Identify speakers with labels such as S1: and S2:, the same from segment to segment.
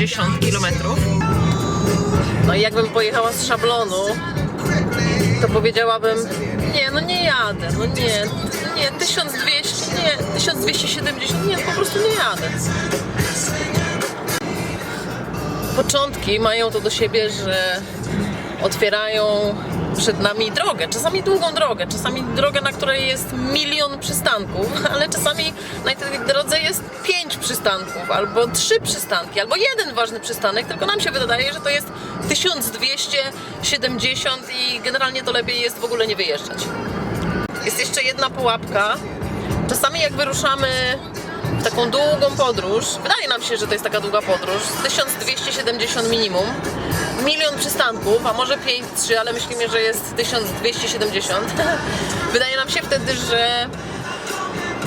S1: 1270 km. No i jakbym pojechała z szablonu, to powiedziałabym, nie, no nie jadę, no nie, nie, 1200, nie, 1270, nie, po prostu nie jadę. Początki mają to do siebie, że otwierają przed nami drogę, czasami długą drogę, czasami drogę, na której jest milion przystanków, ale czasami na tej drodze jest pięć przystanków, albo trzy przystanki, albo jeden ważny przystanek, tylko nam się wydaje, że to jest 1270 i generalnie to lepiej jest w ogóle nie wyjeżdżać. Jest jeszcze jedna pułapka. Czasami jak wyruszamy w taką długą podróż, wydaje nam się, że to jest taka długa podróż, 1270 minimum, milion przystanków, a może 5-3, ale myślimy, że jest 1270. Wydaje nam się wtedy, że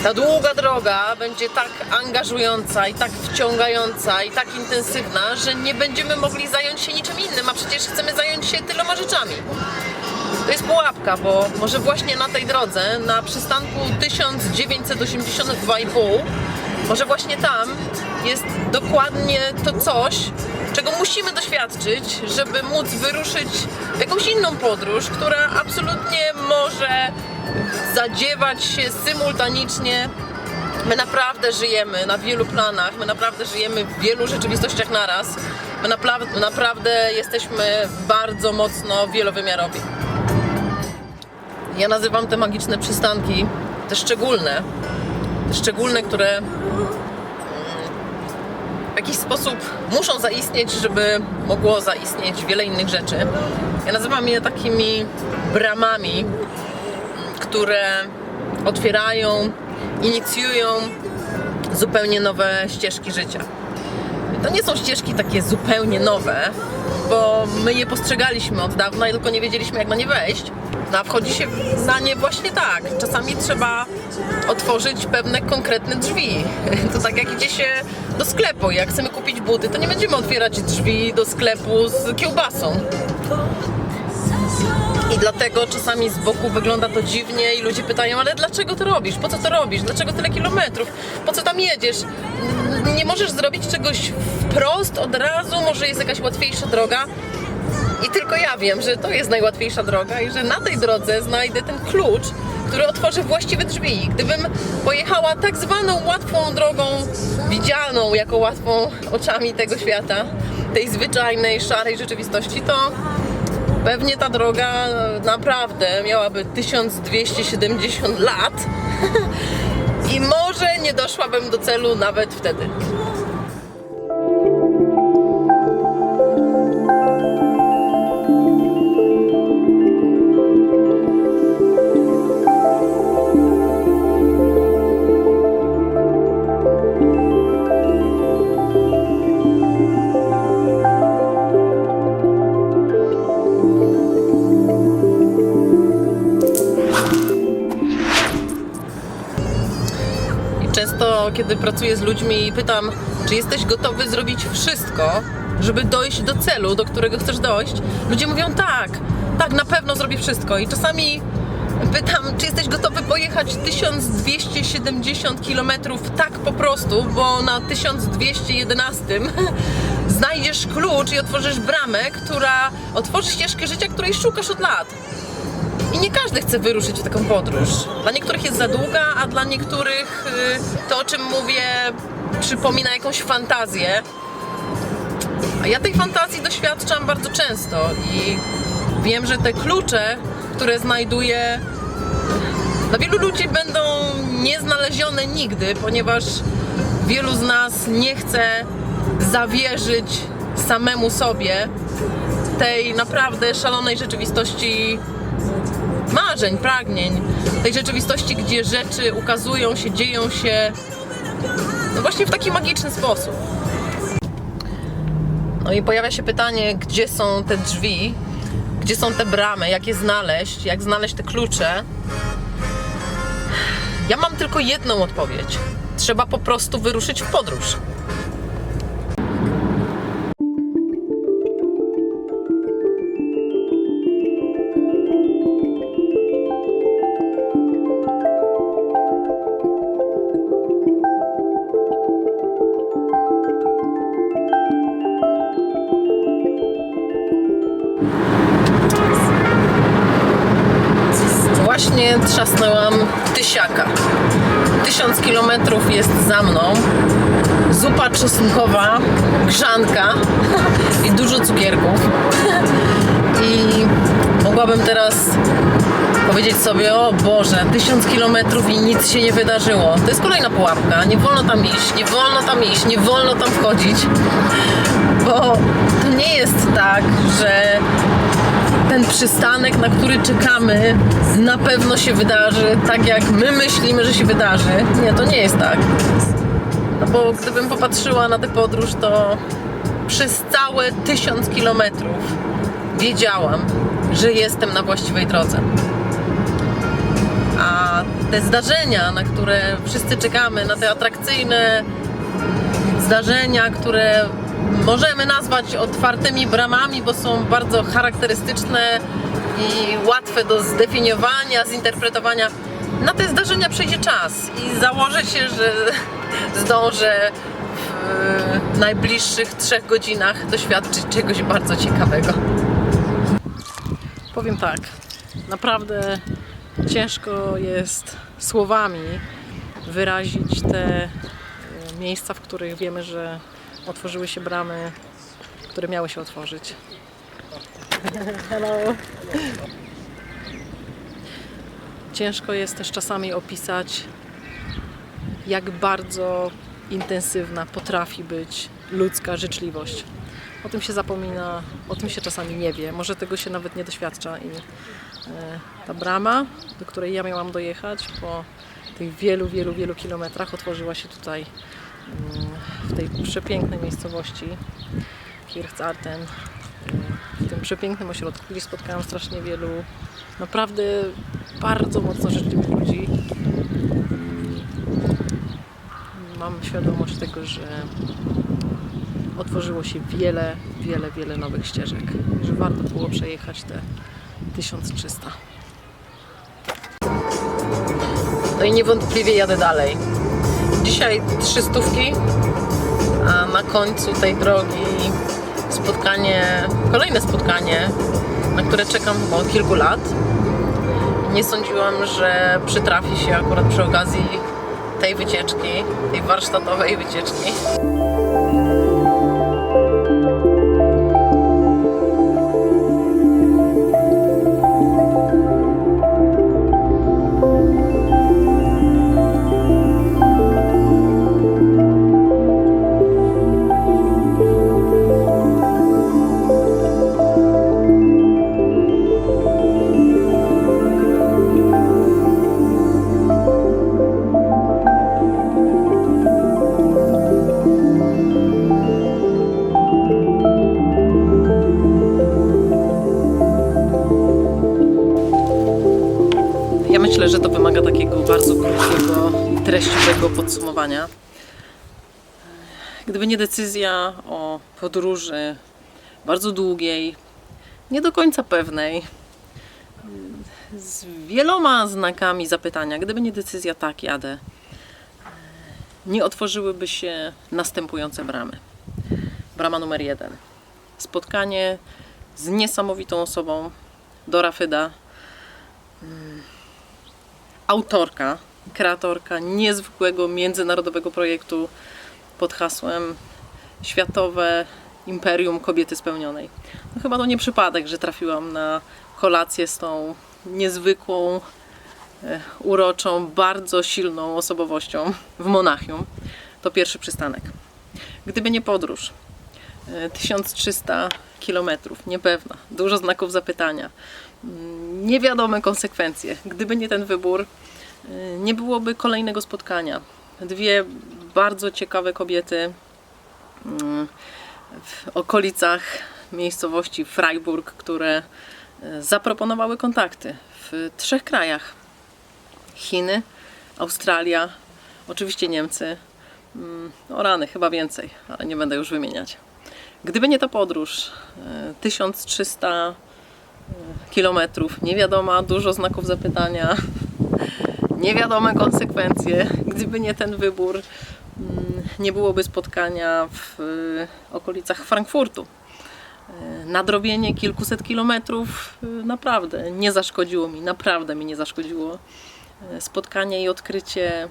S1: ta długa droga będzie tak angażująca i tak wciągająca i tak intensywna, że nie będziemy mogli zająć się niczym innym, a przecież chcemy zająć się tyloma rzeczami. To jest pułapka, bo może właśnie na tej drodze, na przystanku 1982,5, może właśnie tam jest dokładnie to coś, czego musimy doświadczyć, żeby móc wyruszyć w jakąś inną podróż, która absolutnie może zadziewać się symultanicznie My naprawdę żyjemy na wielu planach, my naprawdę żyjemy w wielu rzeczywistościach naraz. My napla- naprawdę jesteśmy bardzo mocno wielowymiarowi. Ja nazywam te magiczne przystanki, te szczególne, te szczególne, które mm, w jakiś sposób muszą zaistnieć, żeby mogło zaistnieć wiele innych rzeczy. Ja nazywam je takimi bramami, które otwierają, inicjują zupełnie nowe ścieżki życia. To nie są ścieżki takie zupełnie nowe, bo my je postrzegaliśmy od dawna i tylko nie wiedzieliśmy, jak na nie wejść. No a wchodzi się na nie właśnie tak. Czasami trzeba otworzyć pewne konkretne drzwi. To tak jak idzie się do sklepu. Jak chcemy kupić buty, to nie będziemy otwierać drzwi do sklepu z kiełbasą. I dlatego czasami z boku wygląda to dziwnie i ludzie pytają, ale dlaczego to robisz? Po co to robisz? Dlaczego tyle kilometrów? Po co tam jedziesz? Nie możesz zrobić czegoś wprost, od razu? Może jest jakaś łatwiejsza droga? I tylko ja wiem, że to jest najłatwiejsza droga i że na tej drodze znajdę ten klucz, który otworzy właściwe drzwi. Gdybym pojechała tak zwaną łatwą drogą, widzianą jako łatwą oczami tego świata, tej zwyczajnej, szarej rzeczywistości, to Pewnie ta droga naprawdę miałaby 1270 lat i może nie doszłabym do celu nawet wtedy. Kiedy pracuję z ludźmi i pytam, czy jesteś gotowy zrobić wszystko, żeby dojść do celu, do którego chcesz dojść, ludzie mówią tak, tak, na pewno zrobię wszystko. I czasami pytam, czy jesteś gotowy pojechać 1270 km tak po prostu, bo na 1211 znajdziesz klucz i otworzysz bramę, która otworzy ścieżkę życia, której szukasz od lat. I nie każdy chce wyruszyć w taką podróż. Dla niektórych jest za długa, a dla niektórych y, to, o czym mówię, przypomina jakąś fantazję. A ja tej fantazji doświadczam bardzo często i wiem, że te klucze, które znajduję, dla wielu ludzi będą nieznalezione nigdy, ponieważ wielu z nas nie chce zawierzyć samemu sobie tej naprawdę szalonej rzeczywistości marzeń, pragnień, tej rzeczywistości, gdzie rzeczy ukazują się, dzieją się no właśnie w taki magiczny sposób. No i pojawia się pytanie, gdzie są te drzwi, gdzie są te bramy, jak je znaleźć, jak znaleźć te klucze. Ja mam tylko jedną odpowiedź. Trzeba po prostu wyruszyć w podróż. Właśnie trzasnęłam tysiaka. Tysiąc kilometrów jest za mną. Zupa czosnkowa, grzanka i dużo cukierków. I mogłabym teraz powiedzieć sobie, o Boże, tysiąc kilometrów i nic się nie wydarzyło. To jest kolejna pułapka. Nie wolno tam iść, nie wolno tam iść, nie wolno tam wchodzić. Bo to nie jest tak, że ten przystanek, na który czekamy, na pewno się wydarzy tak, jak my myślimy, że się wydarzy. Nie, to nie jest tak. No bo gdybym popatrzyła na tę podróż, to przez całe tysiąc kilometrów wiedziałam, że jestem na właściwej drodze. A te zdarzenia, na które wszyscy czekamy, na te atrakcyjne zdarzenia, które możemy nazwać otwartymi bramami, bo są bardzo charakterystyczne i łatwe do zdefiniowania, zinterpretowania. Na te zdarzenia przyjdzie czas i założę się, że zdążę w najbliższych trzech godzinach doświadczyć czegoś bardzo ciekawego. Powiem tak, naprawdę ciężko jest słowami wyrazić te e, miejsca, w których wiemy, że otworzyły się bramy, które miały się otworzyć. Hello. Ciężko jest też czasami opisać, jak bardzo intensywna potrafi być ludzka życzliwość. O tym się zapomina, o tym się czasami nie wie, może tego się nawet nie doświadcza i e, ta brama, do której ja miałam dojechać po tych wielu, wielu, wielu kilometrach otworzyła się tutaj w tej przepięknej miejscowości Kirchzarten, w tym przepięknym ośrodku, gdzie spotkałam strasznie wielu naprawdę bardzo mocno życzliwych ludzi. Mam świadomość tego, że otworzyło się wiele, wiele, wiele nowych ścieżek, że warto było przejechać te 1300. No i niewątpliwie jadę dalej. Dzisiaj trzy stówki, a na końcu tej drogi spotkanie, kolejne spotkanie, na które czekam chyba od kilku lat. Nie sądziłam, że przytrafi się akurat przy okazji tej wycieczki, tej warsztatowej wycieczki. Myślę, że to wymaga takiego bardzo krótkiego, treściwego podsumowania. Gdyby nie decyzja o podróży bardzo długiej, nie do końca pewnej, z wieloma znakami zapytania, gdyby nie decyzja tak jadę, nie otworzyłyby się następujące bramy. Brama numer jeden. Spotkanie z niesamowitą osobą, Dora Fyda, autorka, kreatorka niezwykłego międzynarodowego projektu pod hasłem Światowe Imperium Kobiety Spełnionej. No chyba to nie przypadek, że trafiłam na kolację z tą niezwykłą, e, uroczą, bardzo silną osobowością w Monachium. To pierwszy przystanek. Gdyby nie podróż, e, 1300 kilometrów, niepewna, dużo znaków zapytania, niewiadome konsekwencje. Gdyby nie ten wybór, y, nie byłoby kolejnego spotkania. Dwie bardzo ciekawe kobiety mm, w okolicach miejscowości Freiburg, które y, zaproponowały kontakty w trzech krajach: Chiny, Australia, oczywiście Niemcy. Mm, O rany, chyba więcej, ale nie będę już wymieniać. Gdyby nie ta podróż, y, 1300 kilometrów, nie wiadoma, dużo znaków zapytania, niewiadome konsekwencje. Gdyby nie ten wybór, mm, nie byłoby spotkania w y, okolicach Frankfurtu. E, Nadrobienie kilkuset kilometrów e, naprawdę nie zaszkodziło mi, naprawdę mi nie zaszkodziło. Spotkanie i odkrycie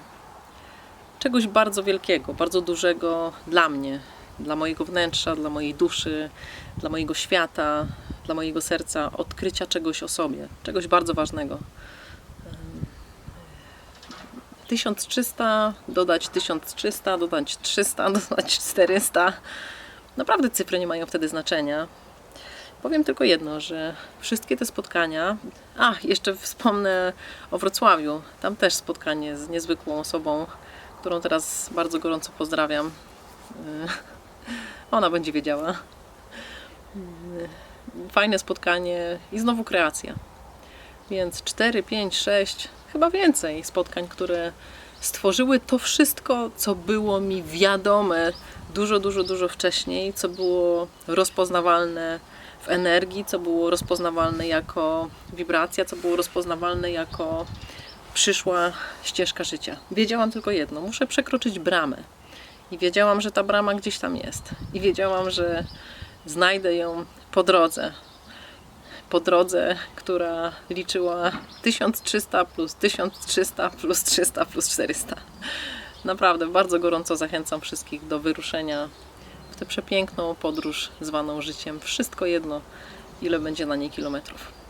S1: czegoś bardzo wielkiego, bardzo dużego dla mnie, dla mojego wnętrza, dla mojej duszy, dla mojego świata, dla mojego serca, odkrycia czegoś o sobie, czegoś bardzo ważnego. 1300, dodać 1300, dodać 300, dodać 400. Naprawdę cyfry nie mają wtedy znaczenia. Powiem tylko jedno, że wszystkie te spotkania. A, jeszcze wspomnę o Wrocławiu. Tam też spotkanie z niezwykłą osobą, którą teraz bardzo gorąco pozdrawiam. Yy, Ona będzie wiedziała. Fajne spotkanie i znowu kreacja. Więc 4, 5, 6, chyba więcej spotkań, które stworzyły to wszystko, co było mi wiadome dużo, dużo, dużo wcześniej, co było rozpoznawalne w energii, co było rozpoznawalne jako wibracja, co było rozpoznawalne jako przyszła ścieżka życia. Wiedziałam tylko jedno: muszę przekroczyć bramę. I wiedziałam, że ta brama gdzieś tam jest. I wiedziałam, że znajdę ją po drodze po drodze, która liczyła 1300 plus 1300 plus 300 plus 400. Naprawdę bardzo gorąco zachęcam wszystkich do wyruszenia w tę przepiękną podróż zwaną życiem. Wszystko jedno, ile będzie na niej kilometrów.